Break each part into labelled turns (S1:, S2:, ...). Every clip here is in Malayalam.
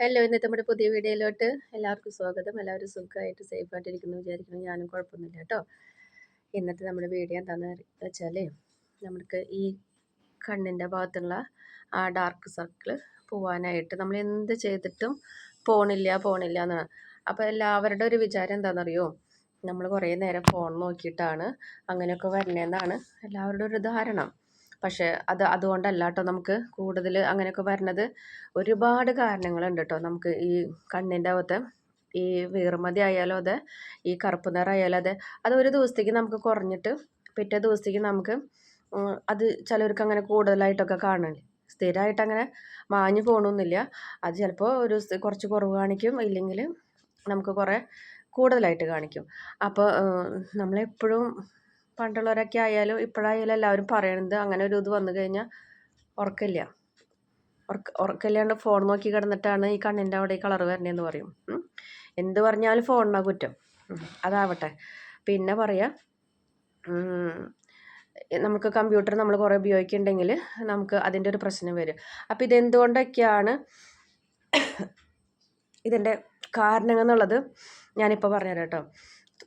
S1: ഹലോ ഇന്നത്തെ നമ്മുടെ പുതിയ വീഡിയോയിലോട്ട് എല്ലാവർക്കും സ്വാഗതം. എല്ലാവരും സുഖമായിട്ട് സേഫായിട്ടിരിക്കുന്നു വിചാരിക്കുന്നു. ഞാനും കുഴപ്പമൊന്നുമില്ല കേട്ടോ. ഇന്നത്തെ നമ്മുടെ വീഡിയോ എന്താണെന്ന് വെച്ചാൽ നമുക്ക് ഈ കണ്ണിന്റെ ഭാഗത്തുള്ള ആ ഡാർക്ക് സർക്കിൾ പോവാനായിട്ട് നമ്മൾ എന്ത് ചെയ്തിട്ടും പോണില്ല പോണില്ല എന്നാണ്. അപ്പോൾ എല്ലാവരുടെ ഒരു വിചാരം എന്താണെന്നറിയോ? നമ്മൾ കുറേ നേരം ഫോൺ നോക്കിയിട്ടാണ് അങ്ങനെയൊക്കെ വരണേന്നാണ് എല്ലാവരുടെ ഒരു ധാരണ. പക്ഷേ അത് അതുകൊണ്ടല്ല കേട്ടോ നമുക്ക് കൂടുതൽ അങ്ങനെയൊക്കെ വരുന്നത്. ഒരുപാട് കാരണങ്ങളുണ്ട് കേട്ടോ നമുക്ക് ഈ കണ്ണിന്റെ അകത്ത്. ഈ വീർമതി ആയാലും അതെ ഈ കറുപ്പ് നിറമായാലും അതെ അത് ഒരു ദിവസത്തേക്ക് നമുക്ക് കുറഞ്ഞിട്ട് പിറ്റേ ദിവസത്തേക്ക് നമുക്ക് അത് ചിലർക്ക് അങ്ങനെ കൂടുതലായിട്ടൊക്കെ കാണുന്നുണ്ട് സ്ഥിരമായിട്ട് അങ്ങനെ മാഞ്ഞു പോകണമെന്നില്ല അത് ചിലപ്പോൾ ഒരു കുറച്ച് കുറവ് കാണിക്കും ഇല്ലെങ്കിൽ നമുക്ക് കുറേ കൂടുതലായിട്ട് കാണിക്കും. അപ്പോൾ നമ്മളെപ്പോഴും പണ്ടുള്ളവരൊക്കെ ആയാലും ഇപ്പോഴായാലും എല്ലാവരും പറയണത് അങ്ങനെ ഒരു ഇത് വന്നു കഴിഞ്ഞാൽ ഉറക്കില്ല. ഉറക്ക ഉറക്കില്ലാണ്ട് ഫോൺ നോക്കി കിടന്നിട്ടാണ് ഈ കണ്ണിന്റെ അവിടെ ഈ കളർ വരണേന്ന് പറയും. എന്ത് പറഞ്ഞാലും ഫോണിനാ കുറ്റം. അതാവട്ടെ. പിന്നെ പറയാം നമുക്ക് കമ്പ്യൂട്ടർ നമ്മൾ കുറേ ഉപയോഗിക്കുന്നുണ്ടെങ്കിൽ നമുക്ക് അതിന്റെ ഒരു പ്രശ്നം വരും. അപ്പോൾ ഇതെന്തുകൊണ്ടൊക്കെയാണ് ഇതിന്റെ കാരണങ്ങൾ എന്നുള്ളത് ഞാനിപ്പോൾ പറഞ്ഞുതരാം കേട്ടോ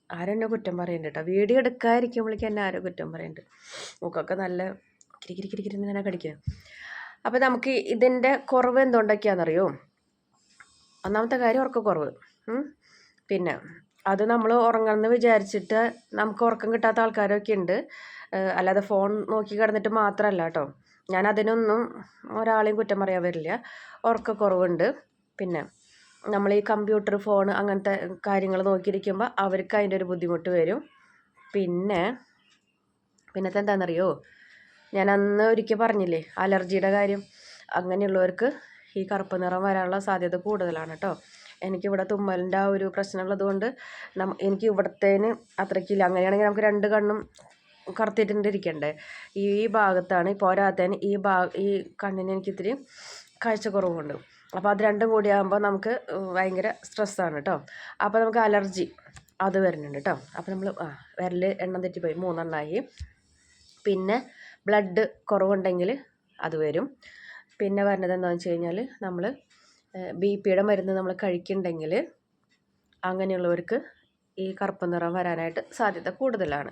S1: ആരെന്നെ കുറ്റം പറയുന്നുണ്ട് കേട്ടോ വീഡിയോ എടുക്കാതിരിക്കുമ്പോഴേക്കും എന്നെ ആരോ കുറ്റം പറയുന്നുണ്ട് മൂക്കൊക്കെ നല്ല കിരി കിരി കിരി കിരി ഇങ്ങനെ കടിക്കുക അപ്പോൾ നമുക്ക് ഇതിന്റെ കുറവ് എന്തുകൊണ്ടൊക്കെയാണെന്നറിയോ ഒന്നാമത്തെ കാര്യം ഉറക്കക്കുറവ് പിന്നെ അത് നമ്മൾ ഉറങ്ങണമെന്ന് വിചാരിച്ചിട്ട് നമുക്ക് ഉറക്കം കിട്ടാത്ത ആൾക്കാരൊക്കെ ഉണ്ട്. അല്ലാതെ ഫോൺ നോക്കി കിടന്നിട്ട് മാത്രമല്ല കേട്ടോ ഞാൻ അതിനൊന്നും ഒരാളെയും കുറ്റം പറയാൻ വരില്ല. ഉറക്കക്കുറവുണ്ട് പിന്നെ നമ്മൾ ഈ കമ്പ്യൂട്ടർ ഫോൺ അങ്ങനത്തെ കാര്യങ്ങൾ നോക്കിയിരിക്കുമ്പോൾ അവർക്ക് അതിന്റെ ഒരു ബുദ്ധിമുട്ട് വരും. പിന്നെ പിന്നത്തെ എന്താണെന്നറിയോ ഞാൻ അന്ന് ഒരിക്കൽ പറഞ്ഞില്ലേ അലർജിയുടെ കാര്യം. അങ്ങനെയുള്ളവർക്ക് ഈ കറുപ്പ് നിറം വരാനുള്ള സാധ്യത കൂടുതലാണ് കേട്ടോ എനിക്കിവിടെ തുമ്മലിന്റെ ആ ഒരു പ്രശ്നമുള്ളത് കൊണ്ട് നം എനിക്ക് ഇവിടത്തേന് അത്രയ്ക്കില്ല. അങ്ങനെയാണെങ്കിൽ നമുക്ക് രണ്ട് കണ്ണും കറുത്തിട്ടിരിക്കണ്ടേ? ഈ ഭാഗത്താണ് പോരാത്തതിന് ഈ ഭാ ഈ കണ്ണിന് എനിക്കിത്തിരി കാഴ്ചക്കുറവുണ്ട്. അപ്പോൾ അത് രണ്ടും കൂടി ആകുമ്പോൾ നമുക്ക് ഭയങ്കര സ്ട്രെസ്സാണ് കേട്ടോ അപ്പോൾ നമുക്ക് അലർജി അത് വരുന്നുണ്ട് കേട്ടോ അപ്പോൾ നമ്മൾ ആ വിരൽ എണ്ണം തെറ്റിപ്പോയി. മൂന്നെണ്ണമായി പിന്നെ ബ്ലഡ് കുറവുണ്ടെങ്കിൽ അത് വരും. പിന്നെ വരുന്നത് എന്താണെന്ന് വെച്ച് കഴിഞ്ഞാൽ നമ്മൾ ബി പിയുടെ മരുന്ന് നമ്മൾ കഴിക്കുന്നുണ്ടെങ്കിൽ അങ്ങനെയുള്ളവർക്ക് ഈ കറുപ്പ് നിറം വരാനായിട്ട് സാധ്യത കൂടുതലാണ്.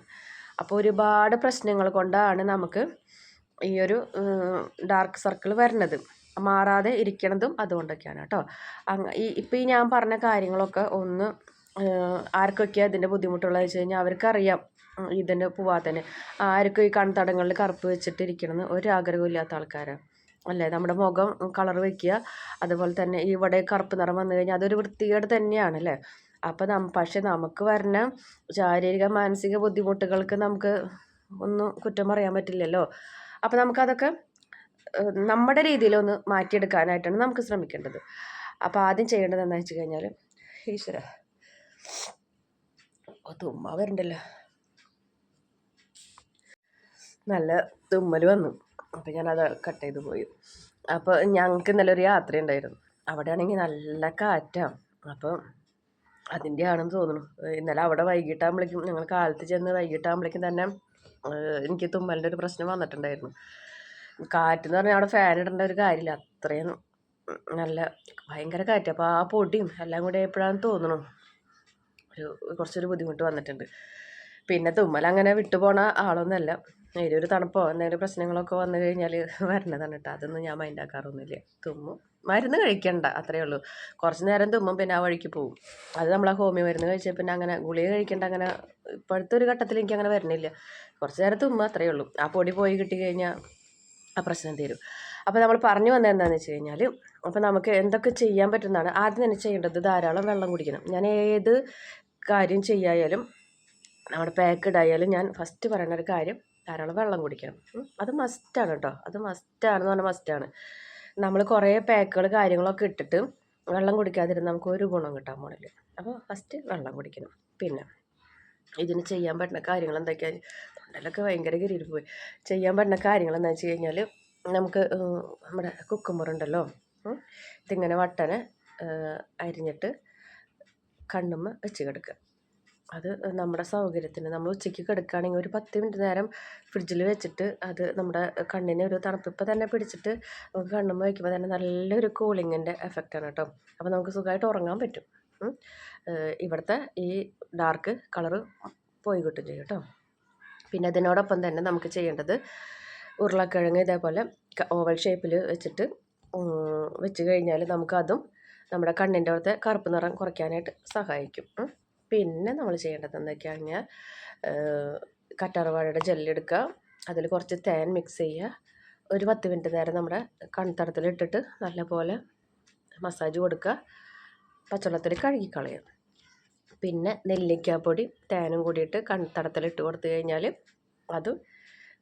S1: അപ്പോൾ ഒരുപാട് പ്രശ്നങ്ങൾ കൊണ്ടാണ് നമുക്ക് ഈ ഒരു ഡാർക്ക് സർക്കിൾ വരുന്നത് മാറാതെ ഇരിക്കണതും അതുകൊണ്ടൊക്കെയാണ് കേട്ടോ. ഈ ഇപ്പം ഈ ഞാൻ പറഞ്ഞ കാര്യങ്ങളൊക്കെ ഒന്ന് ആർക്കൊക്കെയാണ് ഇതിന്റെ ബുദ്ധിമുട്ടുള്ളത് വെച്ച് കഴിഞ്ഞാൽ അവർക്കറിയാം ഇതിന്റെ പോവാത്തന്നെ. ആർക്കും ഈ കൺതടങ്ങളിൽ കറുപ്പ് വെച്ചിട്ടിരിക്കണമെന്ന് ഒരാഗ്രഹവും ഇല്ലാത്ത ആൾക്കാരാണ് അല്ലേ? നമ്മുടെ മുഖം കളർ വയ്ക്കുക അതുപോലെ തന്നെ ഇവിടെ കറുപ്പ് നിറം വന്നു കഴിഞ്ഞാൽ അതൊരു വൃത്തികേട് തന്നെയാണ് അല്ലേ? അപ്പോൾ നം പക്ഷെ നമുക്ക് വരുന്ന ശാരീരിക മാനസിക ബുദ്ധിമുട്ടുകൾക്ക് നമുക്ക് ഒന്നും കുറ്റം പറയാൻ പറ്റില്ലല്ലോ. അപ്പോൾ നമുക്കതൊക്കെ നമ്മുടെ രീതിയിലൊന്ന് മാറ്റിയെടുക്കാനായിട്ടാണ് നമുക്ക് ശ്രമിക്കേണ്ടത്. അപ്പോൾ ആദ്യം ചെയ്യേണ്ടത് എന്താണെന്ന് വെച്ച് കഴിഞ്ഞാൽ ഈശ്വര തുമ്മ വരണ്ടല്ലോ. നല്ല തുമ്മൽ വന്നു. അപ്പോൾ ഞാനത് കട്ട് ചെയ്ത് പോയി. അപ്പോൾ ഞങ്ങൾക്ക് ഇന്നലെ ഒരു യാത്ര ഉണ്ടായിരുന്നു. അവിടെയാണെങ്കിൽ നല്ല കാറ്റാണ് അപ്പം അതിന്റെ ആണെന്ന് തോന്നുന്നു. ഇന്നലെ അവിടെ വൈകിട്ടാകുമ്പോഴേക്കും ഞങ്ങൾ കാലത്ത് ചെന്ന് വൈകിട്ടാകുമ്പോഴേക്കും തന്നെ എനിക്ക് തുമ്മലിന്റെ ഒരു പ്രശ്നം വന്നിട്ടുണ്ടായിരുന്നു. കാറ്റെന്ന് പറഞ്ഞാൽ അവിടെ ഫാൻ ഇടേണ്ട ഒരു കാര്യമില്ല. അത്രയും നല്ല ഭയങ്കര കാറ്റ്. അപ്പോൾ ആ പൊടിയും എല്ലാം കൂടി എപ്പോഴാണെന്ന് തോന്നുന്നു ഒരു കുറച്ചൊരു ബുദ്ധിമുട്ട് വന്നിട്ടുണ്ട്. പിന്നെ തുമ്മൽ അങ്ങനെ വിട്ടുപോണ ആളൊന്നുമല്ല. ഒരു തണുപ്പോ എന്തെങ്കിലും പ്രശ്നങ്ങളൊക്കെ വന്നു കഴിഞ്ഞാൽ വരണതാണ് കേട്ടോ. അതൊന്നും ഞാൻ മൈൻഡാക്കാറൊന്നുമില്ല തുമ്മും മരുന്ന് കഴിക്കണ്ട അത്രയേ ഉള്ളൂ. കുറച്ച് നേരം തുമ്മും പിന്നെ ആ വഴിക്ക് പോകും അത് നമ്മൾ ആ ഹോമിയോ മരുന്ന് കഴിച്ചാൽ പിന്നെ അങ്ങനെ ഗുളിക കഴിക്കേണ്ട അങ്ങനെ ഇപ്പോഴത്തെ ഒരു ഘട്ടത്തിൽ എനിക്ക് അങ്ങനെ വരണില്ല. കുറച്ച് നേരം തുമ്മുക അത്രയേ ഉള്ളൂ. ആ പൊടി പോയി കിട്ടി കഴിഞ്ഞാൽ ആ പ്രശ്നം തീരും. അപ്പോൾ നമ്മൾ പറഞ്ഞു വന്നത് എന്താണെന്ന് വെച്ച് കഴിഞ്ഞാൽ അപ്പോൾ നമുക്ക് എന്തൊക്കെ ചെയ്യാൻ പറ്റുന്നതാണ് ആദ്യം തന്നെ ചെയ്യേണ്ടത് ധാരാളം വെള്ളം കുടിക്കണം. ഞാൻ ഏത് കാര്യം ചെയ്യായാലും നമ്മുടെ പാക്ക് ഇടായാലും ഞാൻ ഫസ്റ്റ് പറയുന്ന ഒരു കാര്യം ധാരാളം വെള്ളം കുടിക്കണം. അത് മസ്റ്റാണ് കേട്ടോ അത് മസ്റ്റാണെന്ന് പറഞ്ഞാൽ മസ്റ്റാണ് നമ്മൾ കുറേ പാക്കുകൾ കാര്യങ്ങളൊക്കെ ഇട്ടിട്ട് വെള്ളം കുടിക്കാതിരുന്ന് നമുക്ക് ഒരു ഗുണം കിട്ടാൻ പോണില്ല. അപ്പോൾ ഫസ്റ്റ് വെള്ളം കുടിക്കണം. പിന്നെ ഇതിന് ചെയ്യാൻ പറ്റുന്ന കാര്യങ്ങൾ എന്തൊക്കെയാണ് തൊണ്ടയിലൊക്കെ ഭയങ്കര ഗിരിയിൽ പോയി. ചെയ്യാൻ പറ്റുന്ന കാര്യങ്ങൾ എന്താ വെച്ച് കഴിഞ്ഞാൽ നമുക്ക് നമ്മുടെ കുക്കുമ്പറുണ്ടല്ലോ ഇതിങ്ങനെ വട്ടനെ അരിഞ്ഞിട്ട് കണ്ണുമ്മ വെച്ച് കിടക്കുക. അത് നമ്മുടെ സൗകര്യത്തിന് നമ്മൾ ഉച്ചയ്ക്ക് കിടക്കുകയാണെങ്കിൽ ഒരു പത്ത് മിനിറ്റ് നേരം ഫ്രിഡ്ജിൽ വെച്ചിട്ട് അത് നമ്മുടെ കണ്ണിന് ഒരു തണുപ്പ് ഇപ്പം തന്നെ പിടിച്ചിട്ട് നമുക്ക് കണ്ണുമ്പോൾ വയ്ക്കുമ്പോൾ തന്നെ നല്ലൊരു കൂളിങ്ങിന്റെ എഫക്റ്റാണ് കേട്ടോ. അപ്പോൾ നമുക്ക് സുഖമായിട്ട് ഉറങ്ങാൻ പറ്റും. ഇവിടുത്തെ ഈ ഡാർക്ക് കളറ് പോയി കിട്ടും ചെയ്യും കേട്ടോ. പിന്നെ അതിനോടൊപ്പം തന്നെ നമുക്ക് ചെയ്യേണ്ടത് ഉരുളക്കിഴങ്ങ് ഇതേപോലെ ഓവൽ ഷേപ്പിൽ വെച്ചിട്ട് വെച്ച് കഴിഞ്ഞാൽ നമുക്കതും നമ്മുടെ കണ്ണിന്റെ അവിടുത്തെ കറുപ്പ് നിറം കുറയ്ക്കാനായിട്ട് സഹായിക്കും. പിന്നെ നമ്മൾ ചെയ്യേണ്ടത് എന്തൊക്കെയാണെങ്കിൽ കറ്റാർവാഴയുടെ ജെല്ലെടുക്കുക അതിൽ കുറച്ച് തേൻ മിക്സ് ചെയ്യുക. ഒരു പത്ത് മിനിറ്റ് നേരം നമ്മുടെ കൺതടത്തിലിട്ടിട്ട് നല്ലപോലെ മസാജ് കൊടുക്കുക. പച്ചവെള്ളത്തിൽ കഴുകിക്കളയുക പിന്നെ നെല്ലിക്കാപ്പൊടി തേനും കൂടിയിട്ട് കൺതടത്തിലിട്ട് കൊടുത്തു കഴിഞ്ഞാൽ അത്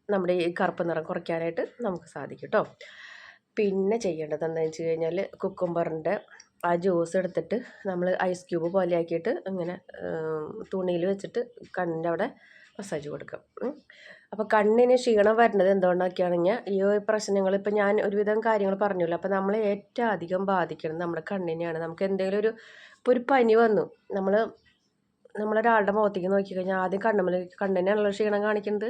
S1: നമ്മുടെ ഈ കറുപ്പ് നിറം കുറയ്ക്കാനായിട്ട് നമുക്ക് സാധിക്കും കേട്ടോ പിന്നെ ചെയ്യേണ്ടത് എന്താണെന്ന് വെച്ച് കഴിഞ്ഞാൽ കുക്കുംബറിന്റെ ആ ജ്യൂസ് എടുത്തിട്ട് നമ്മൾ ഐസ് ക്യൂബ് പോലെ ആക്കിയിട്ട് ഇങ്ങനെ തുണിയിൽ വെച്ചിട്ട് കണ്ണിന്റെ അവിടെ മസാജ് കൊടുക്കാം. അപ്പോൾ കണ്ണിന് ക്ഷീണം വരുന്നത് എന്തുകൊണ്ടൊക്കെയാണെങ്കിൽ ഈ പ്രശ്നങ്ങൾ ഇപ്പം ഞാൻ ഒരുവിധം കാര്യങ്ങൾ പറഞ്ഞല്ലോ അപ്പോൾ നമ്മൾ ഏറ്റവും അധികം ബാധിക്കുന്നത് നമ്മുടെ കണ്ണിനെയാണ്. നമുക്ക് എന്തെങ്കിലും ഒരു ഇപ്പോൾ ഒരു പനി വന്നു നമ്മൾ നമ്മളൊരാളുടെ മുഖത്തേക്ക് നോക്കിക്കഴിഞ്ഞാൽ ആദ്യം കണ്ണുമ്മൽ കണ്ണിനാണല്ലോ ക്ഷീണം കാണിക്കുന്നത്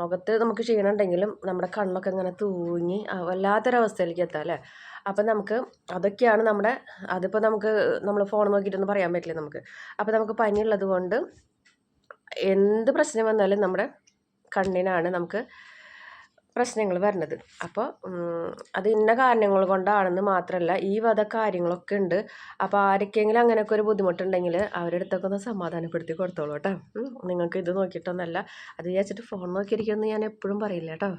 S1: മുഖത്ത് നമുക്ക് ക്ഷീണം ഉണ്ടെങ്കിലും നമ്മുടെ കണ്ണൊക്കെ ഇങ്ങനെ തൂങ്ങി വല്ലാത്തൊരവസ്ഥയിലേക്ക് എത്താം അല്ലേ? അപ്പം നമുക്ക് അതൊക്കെയാണ് നമ്മുടെ അതിപ്പോൾ നമുക്ക് നമ്മൾ ഫോൺ നോക്കിയിട്ടൊന്നും പറയാൻ പറ്റില്ല നമുക്ക്. അപ്പോൾ നമുക്ക് പനിയുള്ളത് കൊണ്ട് എന്ത് പ്രശ്നം വന്നാലും നമ്മുടെ കണ്ണിനാണ് നമുക്ക് പ്രശ്നങ്ങൾ വരുന്നത്. അപ്പോൾ അത് ഇന്ന കാരണങ്ങൾ കൊണ്ടാണെന്ന് മാത്രമല്ല ഈ വധ കാര്യങ്ങളൊക്കെ ഉണ്ട്. അപ്പോൾ ആരൊക്കെയെങ്കിലും അങ്ങനെയൊക്കെ ഒരു ബുദ്ധിമുട്ടുണ്ടെങ്കിൽ അവരുടെ അടുത്തൊക്കെ ഒന്ന് സമാധാനപ്പെടുത്തി കൊടുത്തോളൂ കേട്ടോ. നിങ്ങൾക്ക് ഇത് നോക്കിയിട്ടൊന്നല്ല. അത് വിചാരിച്ചിട്ട് ഫോൺ നോക്കിയിരിക്കുമെന്ന് ഞാൻ എപ്പോഴും പറയില്ല കേട്ടോ.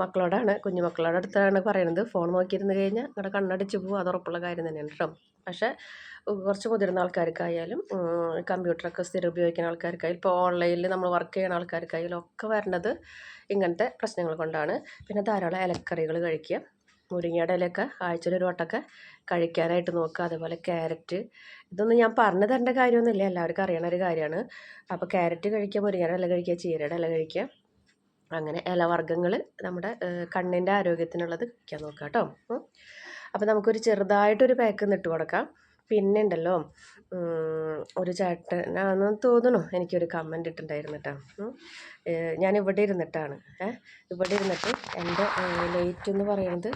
S1: മക്കളോടാണ് കുഞ്ഞു മക്കളോട് അടുത്താണ് പറയുന്നത് ഫോൺ നോക്കിയിരുന്ന് കഴിഞ്ഞാൽ നിങ്ങളുടെ കണ്ണടിച്ച് പോകും അത് ഉറപ്പുള്ള കാര്യം തന്നെയാണ് കേട്ടോ. പക്ഷേ കുറച്ച് മുതിർന്ന ആൾക്കാർക്കായാലും കമ്പ്യൂട്ടറൊക്കെ സ്ഥിരം ഉപയോഗിക്കുന്ന ആൾക്കാർക്കായാലും ഇപ്പോൾ ഓൺലൈനിൽ നമ്മൾ വർക്ക് ചെയ്യുന്ന ആൾക്കാർക്കായാലും ഒക്കെ വരുന്നത് ഇങ്ങനത്തെ പ്രശ്നങ്ങൾ കൊണ്ടാണ്. പിന്നെ ധാരാളം ഇലക്കറികൾ കഴിക്കുക. മുരിങ്ങയുടെ ഇലയൊക്കെ ആഴ്ചയിൽ ഒരു വട്ടമൊക്കെ കഴിക്കാനായിട്ട് നോക്കുക. അതുപോലെ ക്യാരറ്റ്. ഇതൊന്നും ഞാൻ പറഞ്ഞു തരേണ്ട കാര്യമൊന്നുമില്ല. എല്ലാവർക്കും അറിയണ ഒരു കാര്യമാണ്. അപ്പോൾ ക്യാരറ്റ് കഴിക്കുക മുരിങ്ങയുടെ ഇല കഴിക്കുക ചീരയുടെ ഇല കഴിക്കുക. അങ്ങനെ ഇലവർഗങ്ങൾ നമ്മുടെ കണ്ണിന്റെ ആരോഗ്യത്തിനുള്ളത് കഴിക്കാൻ നോക്കാം കേട്ടോ. അപ്പോൾ നമുക്കൊരു ചെറുതായിട്ടൊരു പാക്ക് ഇട്ട് കൊടുക്കാം. പിന്നെ ഉണ്ടല്ലോ ഒരു ചേട്ടനാണെന്ന് തോന്നുന്നു. എനിക്കൊരു കമന്റ് ഇട്ടിട്ടുണ്ടായിരുന്നു കേട്ടോ ഞാൻ ഇവിടെ ഇരുന്നിട്ടാണ്. ഇവിടെ ഇരുന്നിട്ട് എന്റെ ലൈറ്റ് എന്ന് പറയുന്നത്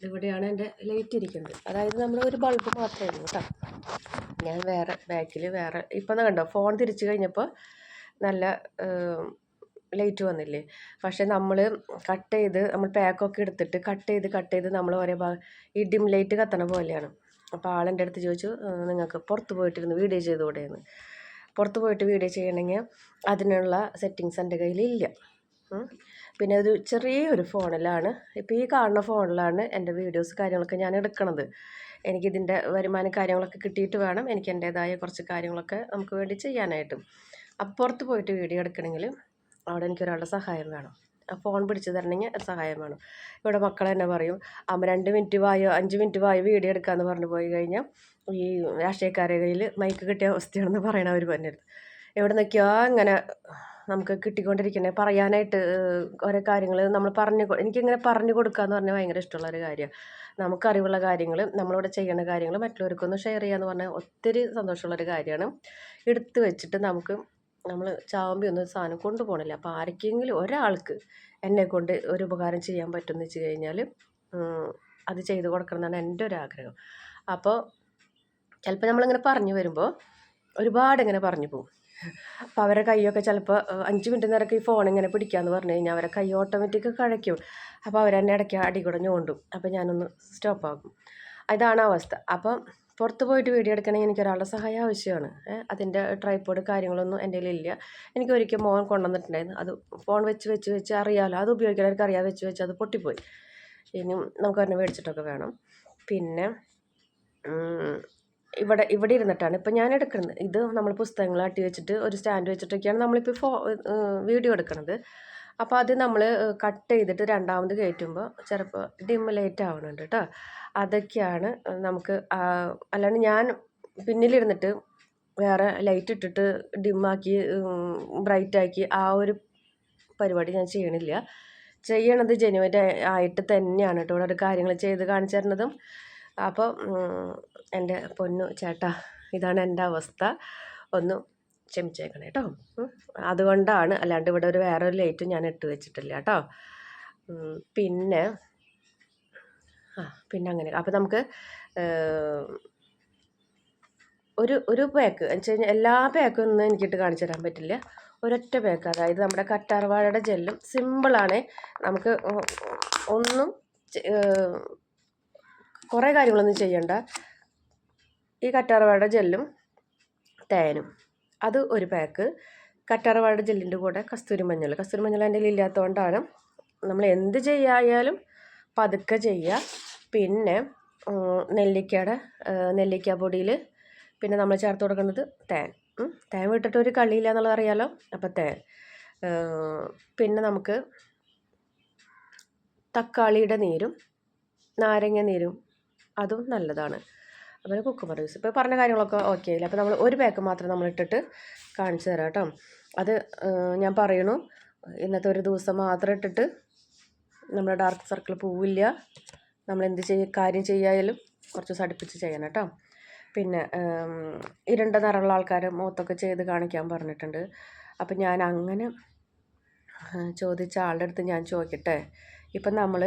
S1: ഇവിടെയാണ് എന്റെ ലൈറ്റ് ഇരിക്കുന്നത്. അതായത് നമ്മൾ ഒരു ബൾബ് മാത്രമേ ഉള്ളൂ കേട്ടോ ഞാൻ വേറെ ബാക്കിൽ വേറെ ഇപ്പം കണ്ടോ ഫോൺ തിരിച്ചു കഴിഞ്ഞപ്പോൾ നല്ല ലൈറ്റ് വന്നില്ലേ. പക്ഷേ നമ്മൾ കട്ട് ചെയ്ത് നമ്മൾ പാക്കൊക്കെ എടുത്തിട്ട് കട്ട് ചെയ്ത് കട്ട് ചെയ്ത് നമ്മൾ ഒരേ ഭാഗം ഈ ഡിം ലൈറ്റ് കത്തണ പോലെയാണ്. അപ്പോൾ ആളെന്റെ അടുത്ത് ചോദിച്ചു നിങ്ങൾക്ക് പുറത്ത് പോയിട്ടിരുന്ന് വീഡിയോ ചെയ്തുകൂടെയെന്ന് പുറത്ത് പോയിട്ട് വീഡിയോ ചെയ്യണമെങ്കിൽ അതിനുള്ള സെറ്റിങ്സ് എന്റെ കയ്യിലില്ല. പിന്നെ ഒരു ചെറിയൊരു ഫോണിലാണ്. ഇപ്പോൾ ഈ കാണുന്ന ഫോണിലാണ് എന്റെ വീഡിയോസ് കാര്യങ്ങളൊക്കെ ഞാൻ എടുക്കണത്. എനിക്കിതിന്റെ വരുമാനം കാര്യങ്ങളൊക്കെ കിട്ടിയിട്ട് വേണം. എനിക്ക് എന്റേതായ കുറച്ച് കാര്യങ്ങളൊക്കെ നമുക്ക് വേണ്ടി ചെയ്യാനായിട്ടും. അപ്പുറത്ത് പുറത്ത് പോയിട്ട് വീഡിയോ എടുക്കണമെങ്കിൽ അവിടെ എനിക്കൊരാളുടെ സഹായം വേണം. ഫോൺ പിടിച്ച് തരണമെങ്കിൽ സഹായം വേണം. ഇവിടെ മക്കൾ തന്നെ പറയും അമ്മ രണ്ട് മിനിറ്റ് വായോ അഞ്ച് മിനിറ്റ് വായോ വീഡിയോ എടുക്കാമെന്ന് പറഞ്ഞു പോയി കഴിഞ്ഞാൽ ഈ രാഷ്ട്രീയക്കാരെ കയ്യിൽ മൈക്ക് കിട്ടിയ അവസ്ഥയാണെന്ന് പറയണ അവർ പറഞ്ഞത് എവിടെ നിന്നൊക്കെയോ അങ്ങനെ നമുക്ക് കിട്ടിക്കൊണ്ടിരിക്കണേ പറയാനായിട്ട് ഓരോ കാര്യങ്ങൾ നമ്മൾ പറഞ്ഞു എനിക്കിങ്ങനെ പറഞ്ഞു കൊടുക്കുക എന്ന് പറഞ്ഞാൽ ഭയങ്കര ഇഷ്ടമുള്ള ഒരു കാര്യമാണ്. നമുക്കറിവുള്ള കാര്യങ്ങൾ നമ്മളിവിടെ ചെയ്യുന്ന കാര്യങ്ങൾ മറ്റുള്ളവർക്കൊന്ന് ഷെയർ ചെയ്യുക എന്ന് പറഞ്ഞാൽ ഒത്തിരി സന്തോഷമുള്ളൊരു കാര്യമാണ്. എടുത്തു വെച്ചിട്ട് നമുക്ക് നമ്മൾ ചാമ്പി ഒന്നും സാധനം കൊണ്ടുപോകണില്ല അപ്പോൾ ആർക്കെങ്കിലും ഒരാൾക്ക് എന്നെ കൊണ്ട് ഒരു ഉപകാരം ചെയ്യാൻ പറ്റുമെന്ന് വെച്ച് കഴിഞ്ഞാൽ അത് ചെയ്ത് കൊടുക്കണം എന്നാണ് എന്റെ ഒരു ആഗ്രഹം. അപ്പോൾ ചിലപ്പോൾ നമ്മളിങ്ങനെ പറഞ്ഞു വരുമ്പോൾ ഒരുപാട് ഇങ്ങനെ പറഞ്ഞു പോകും അപ്പോൾ അവരെ കൈയൊക്കെ ചിലപ്പോൾ അഞ്ച് മിനിറ്റ് നേരമൊക്കെ ഈ ഫോൺ ഇങ്ങനെ പിടിക്കാമെന്ന് പറഞ്ഞു കഴിഞ്ഞാൽ അവരെ കൈ ഓട്ടോമാറ്റിക് കഴിക്കും അപ്പോൾ അവരെന്നെ ഇടയ്ക്ക് അടി കൂടെ ഞോണ്ടും. അപ്പോൾ ഞാനൊന്ന് സ്റ്റോപ്പ് ആക്കും. ഇതാണ് അവസ്ഥ. അപ്പം പുറത്ത് പോയിട്ട് വീഡിയോ എടുക്കണമെങ്കിൽ എനിക്ക് ഒരാളുടെ സഹായം ആവശ്യമാണ്. അതിന്റെ ട്രൈപ്പോഡ് കാര്യങ്ങളൊന്നും എന്റെ കയ്യിലില്ല. എനിക്ക് ഒരിക്കൽ മോൻ കൊണ്ടുവന്നിട്ടുണ്ടായിരുന്നു. അത് ഫോൺ വെച്ച് വെച്ച് വെച്ച് അറിയാമല്ലോ. അത് ഉപയോഗിക്കുന്നവർക്ക് അറിയാതെ വെച്ച് വെച്ച് അത് പൊട്ടിപ്പോയി. ഇനിയും നമുക്ക് തന്നെ മേടിച്ചിട്ടൊക്കെ വേണം. പിന്നെ ഇവിടെ ഇവിടെ ഇരുന്നിട്ടാണ് ഇപ്പം ഞാൻ എടുക്കുന്നത്. ഇത് നമ്മൾ പുസ്തകങ്ങൾ അട്ടി വെച്ചിട്ട് ഒരു സ്റ്റാൻഡ് വെച്ചിട്ടൊക്കെയാണ് നമ്മളിപ്പോൾ ഫോ വീഡിയോ എടുക്കുന്നത് അപ്പോൾ അത് നമ്മൾ കട്ട് ചെയ്തിട്ട് രണ്ടാമത് കയറ്റുമ്പോൾ ചിലപ്പോൾ ഡിം ലൈറ്റ് ആവുന്നുണ്ട് കേട്ടോ അതൊക്കെയാണ് നമുക്ക് അല്ലാണ്ട് ഞാൻ പിന്നിലിരുന്നിട്ട് വേറെ ലൈറ്റ് ഇട്ടിട്ട് ഡിമ്മാക്കി ബ്രൈറ്റാക്കി ആ ഒരു പരിപാടി ഞാൻ ചെയ്യണില്ല. ചെയ്യണത് ജെനുവൻ ആയിട്ട് തന്നെയാണ് കേട്ടോ ഇവിടെ കാര്യങ്ങൾ ചെയ്ത് കാണിച്ചു തരുന്നതും. അപ്പോൾ എന്റെ പൊന്നു ചേട്ടാ ഇതാണ് എന്റെ അവസ്ഥ. ഒന്ന് ക്ഷമിച്ചേക്കണേ കേട്ടോ. അതുകൊണ്ടാണ് അല്ലാണ്ട് ഇവിടെ ഒരു വേറെ ഒരു ലൈറ്റും ഞാൻ ഇട്ട് വെച്ചിട്ടില്ല കേട്ടോ പിന്നെ ആ പിന്നെ അങ്ങനെ. അപ്പോൾ നമുക്ക് ഒരു ഒരു പാക്ക്. എന്ന് വെച്ച് കഴിഞ്ഞാൽ എല്ലാ പാക്കും ഒന്നും എനിക്കിട്ട് കാണിച്ചു തരാൻ പറ്റില്ല. ഒരൊറ്റ പാക്ക്. അതായത് നമ്മുടെ കറ്റാർവാഴയുടെ ജെല്ലും സിമ്പിളാണ്. നമുക്ക് ഒന്നും കുറേ കാര്യങ്ങളൊന്നും ചെയ്യണ്ട. ഈ കറ്റാർവാഴയുടെ ജെല്ലും തേനും. അത് ഒരു പാക്ക് കറ്റാർവാഴയുടെ ജെല്ലിന്റെ കൂടെ കസ്തൂരി മഞ്ഞൾ. കസ്തൂരി മഞ്ഞൾ എന്റെ ഇല്ലാത്തതുകൊണ്ടാണ് നമ്മൾ എന്ത് ചെയ്യായാലും പതുക്കെ ചെയ്യുക. പിന്നെ നെല്ലിക്കയുടെ നെല്ലിക്ക പൊടിയിൽ പിന്നെ നമ്മൾ ചേർത്ത് കൊടുക്കുന്നത് തേൻ. തേൻ വിട്ടിട്ട് ഒരു കളിയില്ല എന്നുള്ളത് അറിയാലോ? അപ്പോൾ തേൻ. പിന്നെ നമുക്ക് തക്കാളിയുടെ നീരും നാരങ്ങ നീരും അതും നല്ലതാണ്. അതുപോലെ കുക്കുമ്പർ ജ്യൂസ് ഇപ്പോൾ പറഞ്ഞ കാര്യങ്ങളൊക്കെ ഓക്കെ ആയില്ല അപ്പോൾ നമ്മൾ ഒരു പാക്ക് മാത്രം നമ്മൾ ഇട്ടിട്ട് കാണിച്ചു തരാം കേട്ടോ. അത് ഞാൻ പറയണു. ഇന്നത്തെ ഒരു ദിവസം മാത്രം ഇട്ടിട്ട് നമ്മുടെ ഡാർക്ക് സർക്കിൾ പോവില്ല. നമ്മൾ എന്ത് ചെയ്യ കാര്യം ചെയ്യായാലും കുറച്ച് ദിവസം അടുപ്പിച്ച് ചെയ്യണം കേട്ടോ. പിന്നെ ഇരുണ്ട നിറമുള്ള ആൾക്കാർ മുഖത്തൊക്കെ ചെയ്ത് കാണിക്കാൻ പറഞ്ഞിട്ടുണ്ട്. അപ്പം ഞാൻ അങ്ങനെ ചോദിച്ച ആളുടെ അടുത്ത് ഞാൻ ചോദിക്കട്ടെ? ഇപ്പം നമ്മൾ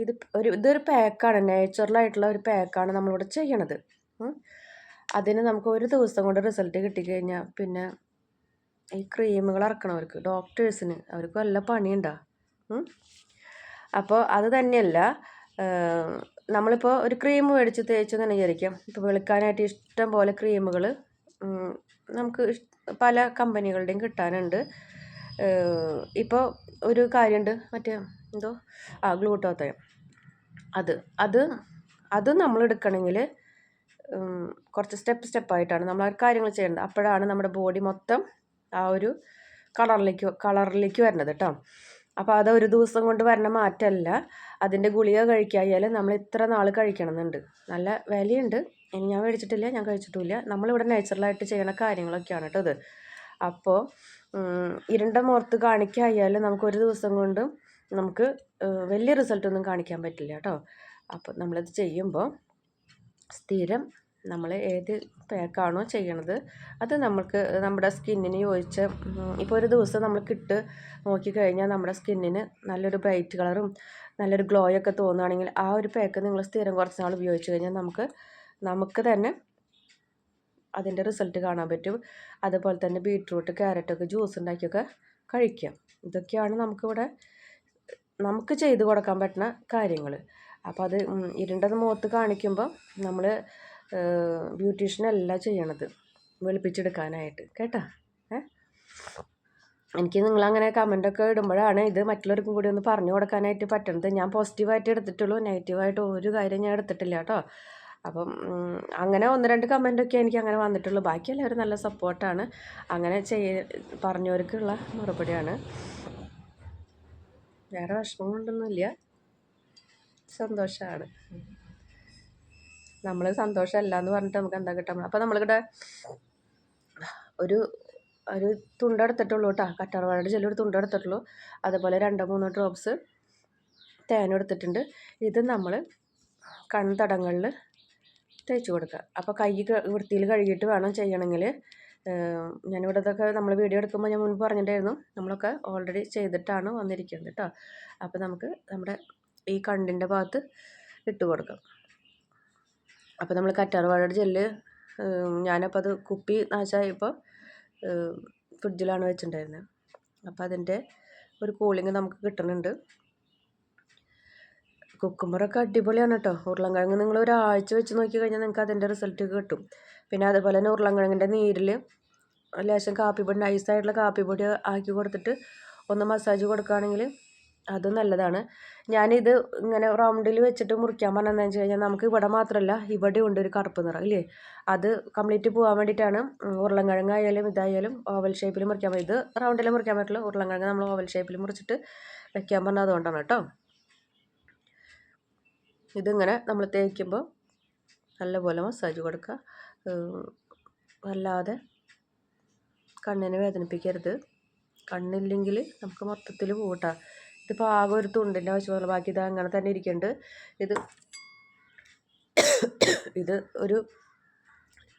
S1: ഇത് ഒരു ഇതൊരു പാക്കാണ്. നാച്ചുറലായിട്ടുള്ള ഒരു പാക്കാണ് നമ്മളിവിടെ ചെയ്യണത്. അതിന് നമുക്ക് ഒരു ദിവസം കൊണ്ട് റിസൾട്ട് കിട്ടിക്കഴിഞ്ഞാൽ പിന്നെ ഈ ക്രീമുകൾ ഇറക്കണവർക്ക് ഡോക്ടേഴ്സിന് അവർക്ക് വല്ല പണിയുണ്ടോ. അപ്പോൾ അത് തന്നെയല്ല നമ്മളിപ്പോൾ ഒരു ക്രീം മേടിച്ച് തേച്ചെന്ന് വിചാരിക്കാം. ഇപ്പോൾ വെളുക്കാനായിട്ട് ഇഷ്ടം പോലെ ക്രീമുകൾ നമുക്ക് പല കമ്പനികളുടെയും കിട്ടാനുണ്ട്. ഇപ്പോൾ ഒരു കാര്യമുണ്ട് മറ്റേ എന്തോ? ആ ഗ്ലൂട്ടോത്തയം. അത് അത് അത് നമ്മളെടുക്കണമെങ്കിൽ കുറച്ച് സ്റ്റെപ്പ് സ്റ്റെപ്പായിട്ടാണ് നമ്മൾ ആ കാര്യങ്ങൾ ചെയ്യേണ്ടത്. അപ്പോഴാണ് നമ്മുടെ ബോഡി മൊത്തം ആ ഒരു കളറിലേക്ക് കളറിലേക്ക് വരുന്നത് കേട്ടോ അപ്പോൾ അത് ഒരു ദിവസം കൊണ്ട് വരുന്ന മാറ്റമല്ല. അതിന്റെ ഗുളിക കഴിക്കായാൽ നമ്മൾ ഇത്ര നാൾ കഴിക്കണമെന്നുണ്ട്. നല്ല വിലയുണ്ട്. ഇനി ഞാൻ മേടിച്ചിട്ടില്ല ഞാൻ കഴിച്ചിട്ടില്ല നമ്മളിവിടെ നാച്ചുറലായിട്ട് ചെയ്യണ കാര്യങ്ങളൊക്കെയാണ് കേട്ടോ ഇത്. അപ്പോൾ ഇരുണ്ട മുഖത്ത് കാണിക്കായാൽ നമുക്ക് ഒരു ദിവസം കൊണ്ട് നമുക്ക് വലിയ റിസൾട്ടൊന്നും കാണിക്കാൻ പറ്റില്ല കേട്ടോ. അപ്പോൾ നമ്മളത് ചെയ്യുമ്പോൾ സ്ഥിരം നമ്മൾ ഏത് പാക്കാണോ ചെയ്യണത് അത് നമുക്ക് നമ്മുടെ സ്കിന്നിന് യോജിച്ച ഇപ്പോൾ ഒരു ദിവസം നമ്മൾക്ക് ഇട്ട് നോക്കിക്കഴിഞ്ഞാൽ നമ്മുടെ സ്കിന്നിന് നല്ലൊരു ബ്രൈറ്റ് കളറും നല്ലൊരു ഗ്ലോ ഒക്കെ തോന്നുകയാണെങ്കിൽ ആ ഒരു പാക്ക് നിങ്ങൾ സ്ഥിരം കുറച്ച് നാൾ ഉപയോഗിച്ച് കഴിഞ്ഞാൽ നമുക്ക് നമുക്ക് തന്നെ അതിന്റെ റിസൾട്ട് കാണാൻ പറ്റും. അതുപോലെ തന്നെ ബീട്രൂട്ട് ക്യാരറ്റൊക്കെ ജ്യൂസ് ഉണ്ടാക്കിയൊക്കെ കഴിക്കാം. ഇതൊക്കെയാണ് നമുക്കിവിടെ നമുക്ക് ചെയ്ത് കൊടുക്കാൻ പറ്റുന്ന കാര്യങ്ങൾ അപ്പോൾ അത് ഇരുണ്ടത് മുഖത്ത് കാണിക്കുമ്പോൾ നമ്മൾ ബ്യൂട്ടീഷ്യനല്ല ചെയ്യണത്. വെളുപ്പിച്ചെടുക്കാനായിട്ട്. കേട്ടോ? ഏ? എനിക്ക് നിങ്ങളങ്ങനെ കമന്റൊക്കെ ഇടുമ്പോഴാണ് ഇത് മറ്റുള്ളവർക്കും കൂടി ഒന്ന് പറഞ്ഞു കൊടുക്കാനായിട്ട് പറ്റണത്. ഞാൻ പോസിറ്റീവായിട്ട് എടുത്തിട്ടുള്ളൂ. നെഗറ്റീവായിട്ട് ഒരു കാര്യം ഞാൻ എടുത്തിട്ടില്ല കേട്ടോ. അപ്പം അങ്ങനെ ഒന്ന് രണ്ട് കമന്റൊക്കെ എനിക്ക് അങ്ങനെ വന്നിട്ടുള്ളൂ. ബാക്കി എല്ലാവരും നല്ല സപ്പോർട്ടാണ് അങ്ങനെ ചെയ്യ പറഞ്ഞവർക്കുള്ള മറുപടിയാണ്. വേറെ വിഷമമുണ്ടൊന്നുമില്ല സന്തോഷമാണ് നമ്മൾ സന്തോഷമല്ല എന്ന് പറഞ്ഞിട്ട് നമുക്ക് എന്താ കിട്ടാൻ അപ്പോൾ നമ്മളിവിടെ ഒരു ഒരു തുണ്ടെടുത്തിട്ടുള്ളൂ കേട്ടോ. കറ്റാർവാഴയുടെ ചെല്ലൊരു തുണ്ടെടുത്തിട്ടുള്ളൂ അതുപോലെ രണ്ടോ മൂന്നോ ഡ്രോപ്സ് തേനും എടുത്തിട്ടുണ്ട്. ഇത് നമ്മൾ കൺതടങ്ങളിൽ തേച്ച് കൊടുക്കുക. അപ്പോൾ ക- വൃത്തിയിൽ കഴുകിയിട്ട് വേണം ചെയ്യണമെങ്കിൽ ഞാനിവിടെ ഇതൊക്കെ നമ്മൾ വീഡിയോ എടുക്കുമ്പോൾ ഞാൻ മുൻപ് പറഞ്ഞിട്ടുണ്ടായിരുന്നു. നമ്മളൊക്കെ ഓൾറെഡി ചെയ്തിട്ടാണ് വന്നിരിക്കുന്നത് കേട്ടോ അപ്പോൾ നമുക്ക് നമ്മുടെ ഈ കണ്ണിന്റെ ഭാഗത്ത് ഇട്ട് കൊടുക്കാം. അപ്പോൾ നമ്മൾ കറ്റാർവാഴയുടെ ജെല്ല് ഞാനപ്പോൾ അത് കുപ്പി നാശമായപ്പോൾ ഫ്രിഡ്ജിലാണ് വെച്ചിട്ടുണ്ടായിരുന്നത് അപ്പോൾ അതിന്റെ ഒരു കൂളിംഗ് നമുക്ക് കിട്ടുന്നുണ്ട്. കുക്കുമ്പറൊക്കെ അടിപൊളിയാണ് കേട്ടോ ഉരുളൻകിഴങ്ങ് നിങ്ങൾ ഒരാഴ്ച വെച്ച് നോക്കി കഴിഞ്ഞാൽ നിങ്ങൾക്ക് അതിന്റെ റിസൾട്ട് കിട്ടും. പിന്നെ അതുപോലെ തന്നെ ഉരുളൻകിഴങ്ങിന്റെ നീരിൽ ലേശം കാപ്പിപ്പൊടി നൈസായിട്ടുള്ള കാപ്പിപ്പൊടി ആക്കി കൊടുത്തിട്ട് ഒന്ന് മസാജ് കൊടുക്കുകയാണെങ്കിൽ അത് നല്ലതാണ്. ഞാനിത് ഇങ്ങനെ റൗണ്ടിൽ വെച്ചിട്ട് മുറിക്കാൻ പറഞ്ഞതെന്ന് വെച്ച് കഴിഞ്ഞാൽ നമുക്ക് ഇവിടെ മാത്രമല്ല ഇവിടെ ഉണ്ട് ഒരു കറുപ്പ് നിറം ഇല്ലേ? അത് കംപ്ലീറ്റ് പോകാൻ വേണ്ടിയിട്ടാണ് ഉരുളൻകിഴങ്ങായാലും ഇതായാലും ഓവൽ ഷേപ്പിൽ മുറിക്കാൻ ഇത് റൗണ്ടിൽ മുറിക്കാൻ പറ്റില്ല ഉരുളൻകിഴങ്ങ് നമ്മൾ ഓവൽ ഷേപ്പിൽ മുറിച്ചിട്ട് വെക്കാൻ പറഞ്ഞത് അതുകൊണ്ടാണ് കേട്ടോ. ഇതിങ്ങനെ നമ്മൾ തേക്കുമ്പോൾ നല്ലപോലെ മസാജ് കൊടുക്കുക. വല്ലാതെ കണ്ണിനെ വേദനിപ്പിക്കരുത്. കണ്ണില്ലെങ്കിൽ നമുക്ക് മൊത്തത്തിൽ പോകട്ടാ ഇതിപ്പോൾ ആകെ ഒരു തുണ്ടിന്റെ ആവശ്യമുള്ള ബാക്കി ഇത് അങ്ങനെ തന്നെ ഇരിക്കുന്നുണ്ട് ഇത് ഇത് ഒരു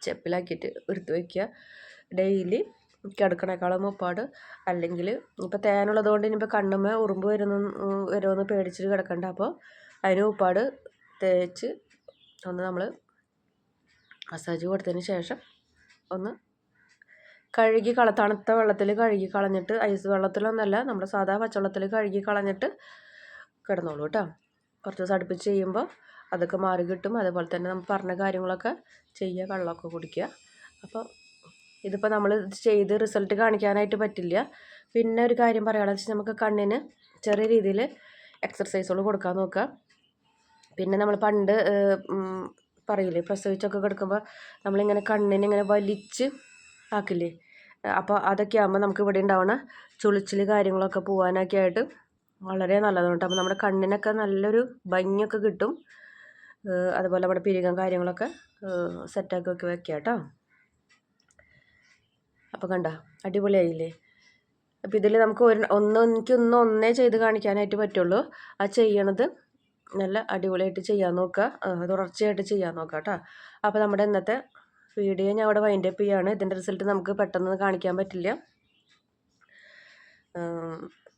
S1: ചെപ്പിലാക്കിയിട്ട് എടുത്ത് വയ്ക്കുക ഡെയിലി കിടക്കണേക്കാളും മുപ്പാട്. അല്ലെങ്കിൽ ഇപ്പോൾ തേനുള്ളത് കൊണ്ട് ഇനിയിപ്പോൾ കണ്ണുമ്മ ഉറുമ്പ് വരുന്നു വരുമെന്ന് പേടിച്ചിട്ട് കിടക്കണ്ട. അപ്പോൾ അതിന് ഉപ്പാട് തേച്ച് ഒന്ന് നമ്മൾ മസാജ് കൊടുത്തതിന് ശേഷം ഒന്ന് കഴുകി കള തണുത്ത വെള്ളത്തിൽ കഴുകി കളഞ്ഞിട്ട് ഐസ് വെള്ളത്തിലൊന്നല്ല നമ്മുടെ സാധാ പച്ചവെള്ളത്തിൽ കഴുകി കളഞ്ഞിട്ട് കിടന്നോളൂ കേട്ടോ. കുറച്ച് ദിവസം അടുപ്പിച്ച് ചെയ്യുമ്പോൾ അതൊക്കെ മാറി കിട്ടും. അതുപോലെ തന്നെ നമ്മൾ പറഞ്ഞ കാര്യങ്ങളൊക്കെ ചെയ്യുക വെള്ളമൊക്കെ കുടിക്കുക. അപ്പോൾ ഇതിപ്പോൾ നമ്മൾ ചെയ്ത് റിസൾട്ട് കാണിക്കാനായിട്ട് പറ്റില്ല. പിന്നെ ഒരു കാര്യം പറയുകയാണെന്ന് വെച്ചാൽ നമുക്ക് കണ്ണിന് ചെറിയ രീതിയിൽ എക്സർസൈസുകൾ കൊടുക്കാൻ നോക്കുക. പിന്നെ നമ്മൾ പണ്ട് പറയില്ലേ? പ്രസവിച്ചൊക്കെ കിടക്കുമ്പോൾ നമ്മളിങ്ങനെ കണ്ണിനെ ഇങ്ങനെ വലിച്ച് ആക്കില്ലേ? അപ്പോൾ അതൊക്കെ ആകുമ്പോൾ നമുക്ക് ഇവിടെ ഉണ്ടാവണ ചുളിച്ചിൽ കാര്യങ്ങളൊക്കെ പോകാനൊക്കെ ആയിട്ട് വളരെ നല്ലതാണ് അപ്പോൾ നമ്മുടെ കണ്ണിനൊക്കെ നല്ലൊരു ഭംഗിയൊക്കെ കിട്ടും. അതുപോലെ നമ്മുടെ പിരികം കാര്യങ്ങളൊക്കെ സെറ്റാക്കി വെക്കുക വെക്കുക കേട്ടോ. അപ്പോൾ കണ്ട? അടിപൊളിയായില്ലേ? അപ്പോൾ ഇതിൽ നമുക്ക് ഒരു ഒന്ന് എനിക്കൊന്ന് ഒന്നേ ചെയ്ത് കാണിക്കാനായിട്ട് പറ്റുള്ളൂ. ആ ചെയ്യണത് നല്ല അടിപൊളിയായിട്ട് ചെയ്യാൻ നോക്കുക. തുടർച്ചയായിട്ട് ചെയ്യാൻ നോക്കുക കേട്ടോ. അപ്പോൾ നമ്മുടെ ഇന്നത്തെ വീഡിയോ ഞാൻ അവിടെ വൈൻഡ് അപ്പ് ചെയ്യുകയാണ്. ഇതിന്റെ റിസൾട്ട് നമുക്ക് പെട്ടെന്ന് കാണിക്കാൻ പറ്റില്ല.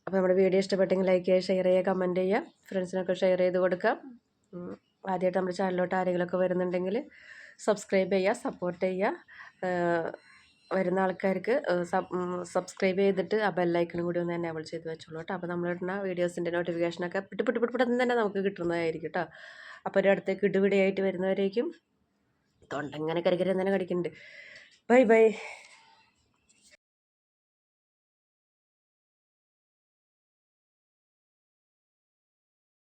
S1: അപ്പോൾ നമ്മുടെ വീഡിയോ ഇഷ്ടപ്പെട്ടെങ്കിൽ ലൈക്ക് ചെയ്യുക ഷെയർ ചെയ്യുക കമന്റ് ചെയ്യുക. ഫ്രണ്ട്സിനൊക്കെ ഷെയർ ചെയ്ത് കൊടുക്കുക. ആദ്യമായിട്ട് നമ്മുടെ ചാനലിലോട്ട് ആരെങ്കിലുമൊക്കെ വരുന്നുണ്ടെങ്കിൽ സബ്സ്ക്രൈബ് ചെയ്യുക സപ്പോർട്ട് ചെയ്യുക. വരുന്ന ആൾക്കാർക്ക് സബ്സ്ക്രൈബ് ചെയ്തിട്ട് ആ ബെല്ലൈക്കണും കൂടി ഒന്ന് എനേബിൾ ചെയ്ത് വെച്ചോളൂ കേട്ടോ. അപ്പോൾ നമ്മളിടുന്ന വീഡിയോസിന്റെ നോട്ടിഫിക്കേഷനൊക്കെ പിട്ട് പിട്ട് പിട്ട് പെട്ടെന്ന് തന്നെ നമുക്ക് കിട്ടുന്നതായിരിക്കും കേട്ടോ. അപ്പോൾ ഒരു അടുത്തേക്ക് വരുന്നവരേക്കും തൊണ്ട ഇങ്ങനെ കരകര തന്നെ കടിക്കുന്നുണ്ട്. Bye bye